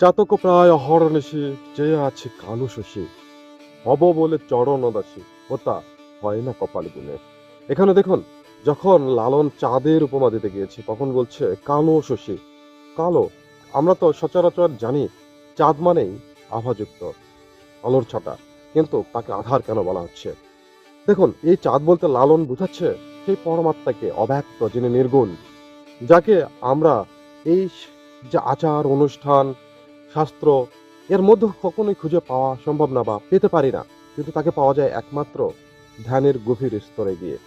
চাতক প্রায় অহরনিশি যে আছে কালো শশী। হব বলে চরণ দাসী ওটা হয় না কপাল গুনে এখানে দেখুন, যখন লালন চাঁদের উপমা দিতে গিয়েছে, তখন বলছে, কালো শশী, কালো, আমরা তো সচরাচর জানি, চাঁদ মানেই আভাযুক্ত, আলোর ছটা, কিন্তু তাকে আধার কেন বলা হচ্ছে? দেখুন, এই চাঁদ বলতে লালন বুঝাচ্ছে সেই পরমাত্মাকে অব্যক্ত, যিনি নির্গুণ, যাকে আমরা এই যে আচার, অনুষ্ঠান শাস্ত্র, এর মধ্যে কখনোই খুঁজে পাওয়া সম্ভব না বা পেতে পারি না। কিন্তু তাকে পাওয়া যায় একমাত্র ধ্যানের গভীর স্তরে গিয়ে।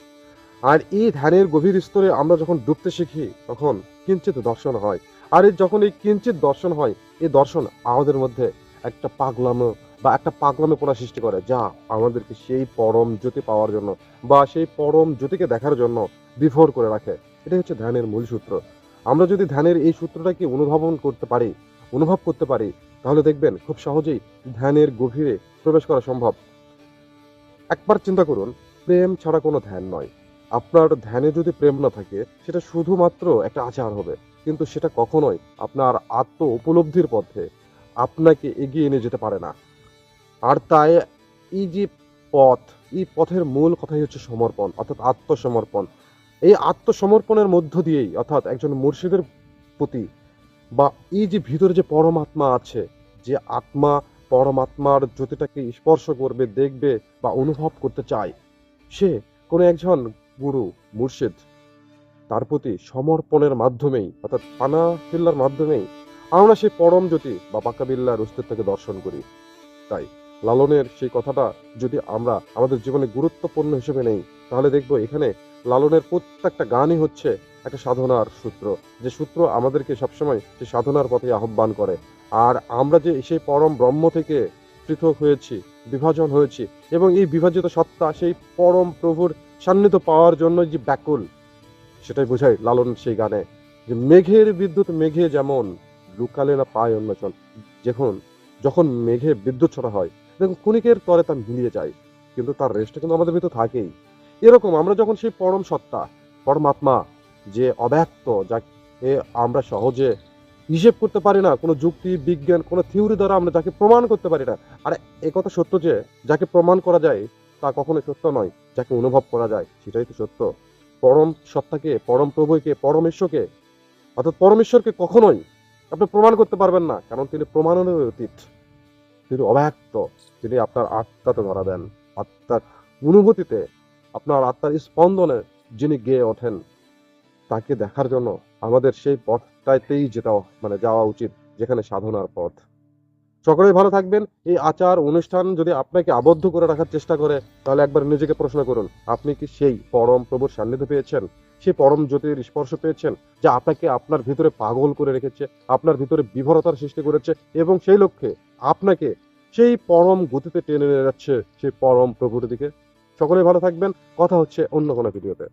আর এই ধ্যানের গভীর স্তরে আমরা যখন ডুবতে শিখি, তখন কিঞ্চিত দর্শন হয়। আর এই যখন এই কিঞ্চিত দর্শন হয়, এই দর্শন আমাদের মধ্যে একটা পাগলামো বা একটা পাগলামে পোনা সৃষ্টি করে, যা আমাদেরকে সেই পরম জ্যোতি পাওয়ার জন্য বা সেই পরম জ্যোতিকে দেখার জন্য বিভোর করে রাখে। এটাই হচ্ছে ধ্যানের মূল সূত্র। আমরা যদি ধ্যানের এই সূত্রটাকে অনুধাবন করতে পারি অনুভব করতে পারি, তাহলে দেখবেন খুব সহজেই ধ্যানের গভীরে প্রবেশ করা সম্ভব। একবার চিন্তা করুন, প্রেম ছাড়া কোনো ধ্যান নয়। আপনার ধ্যানে যদি প্রেম না থাকে, সেটা শুধুমাত্র একটা আচার হবে। কিন্তু সেটা কখনোই আপনার আত্ম উপলব্ধির পথে আপনাকে এগিয়ে নিয়ে যেতে পারে না। আর তাই এই যে পথ, এই পথের মূল কথাই হচ্ছে সমর্পণ, অর্থাৎ আত্মসমর্পণ। এই আত্মসমর্পণের মধ্য দিয়েই, অর্থাৎ একজন মুর্শিদের প্রতি বা এই যে ভিতরে যে পরমাত্মা আছে, যে আত্মা পরমাত্মার জ্যোতিটাকে স্পর্শ করবে, দেখবে বা অনুভব করতে চায়, সে কোনো একজন গুরু, মুর্শিদ, তার প্রতি সমর্পণের মাধ্যমেই, অর্থাৎ পানা ফিল্লার মাধ্যমেই, আমরা সেই পরম জ্যোতি বা পাকাবিল্লার অস্তিত্বকে দর্শন করি। তাই লালনের সেই কথাটা যদি আমরা আমাদের জীবনে গুরুত্বপূর্ণ হিসেবে নেই, তাহলে দেখব এখানে লালনের প্রত্যেকটা গানই হচ্ছে একটা সাধনার সূত্র, যে সূত্র আমাদেরকে সবসময় সেই সাধনার পথে আহ্বান করে। আর আমরা যে সেই পরম ব্রহ্ম থেকে পৃথক হয়েছি, বিভাজন হয়েছি, এবং এই বিভাজিত সত্তা সেই পরম প্রভুর সান্নিধ্য পাওয়ার জন্য যে ব্যাকুল, সেটাই বোঝায় লালন সেই গানে, যে মেঘের বিদ্যুৎ মেঘে যেমন লুকালে না পায় অন্যজন যখন যখন মেঘে বিদ্যুৎ ছড়া হয়, দেখুন ক্ষণিকের তরে তা মিলিয়ে যায়, কিন্তু তার রেস্টটা কিন্তু আমাদের ভিতর থাকেই। এরকম আমরা যখন সেই পরম সত্তা, পরমাত্মা যে অব্যক্ত যাকে আমরা সহজে হিসেব করতে পারি না, কোনো যুক্তি, বিজ্ঞান, কোনো থিওরি দ্বারা আমরা যাকে প্রমাণ করতে পারি না। আর এ কথা সত্য যে, যাকে প্রমাণ করা যায়, তা কখনোই সত্য নয়। যাকে অনুভব করা যায়, সেটাই তো সত্য। পরম সত্তাকে, পরম প্রভুকে, পরমেশ্বরকে, অর্থাৎ পরমেশ্বরকে কখনোই আপনি প্রমাণ করতে পারবেন না, কারণ তিনি প্রমাণের অতীত। তিনি অব্যক্ত। তিনি আপনার আত্মাতে ধরা দেন। আত্মার অনুভূতিতে আপনার আত্মার স্পন্দনে যিনি গেয়ে ওঠেন তাকে দেখার জন্য আমাদের সেই পথটাতেই যেটা মানে যাওয়া উচিত, যেখানে সাধনার পথ। সকলেই ভালো থাকবেন। এই আচার অনুষ্ঠান যদি আপনাকে আবদ্ধ করে রাখার চেষ্টা করে, তাহলে একবার নিজেকে প্রশ্ন করুন, আপনি কি সেই পরম প্রভুর সান্নিধ্য পেয়েছেন? সেই পরম জ্যোতির স্পর্শ পেয়েছেন, যা আপনাকে আপনার ভিতরে পাগল করে রেখেছে, আপনার ভিতরে বিভরতার সৃষ্টি করেছে, এবং সেই লক্ষ্যে আপনাকে সেই পরম গতিতে টেনে নিয়ে যাচ্ছে সেই পরম প্রভুর দিকে? সকলেই ভালো থাকবেন। কথা হচ্ছে অন্য কোনো ভিডিওতে।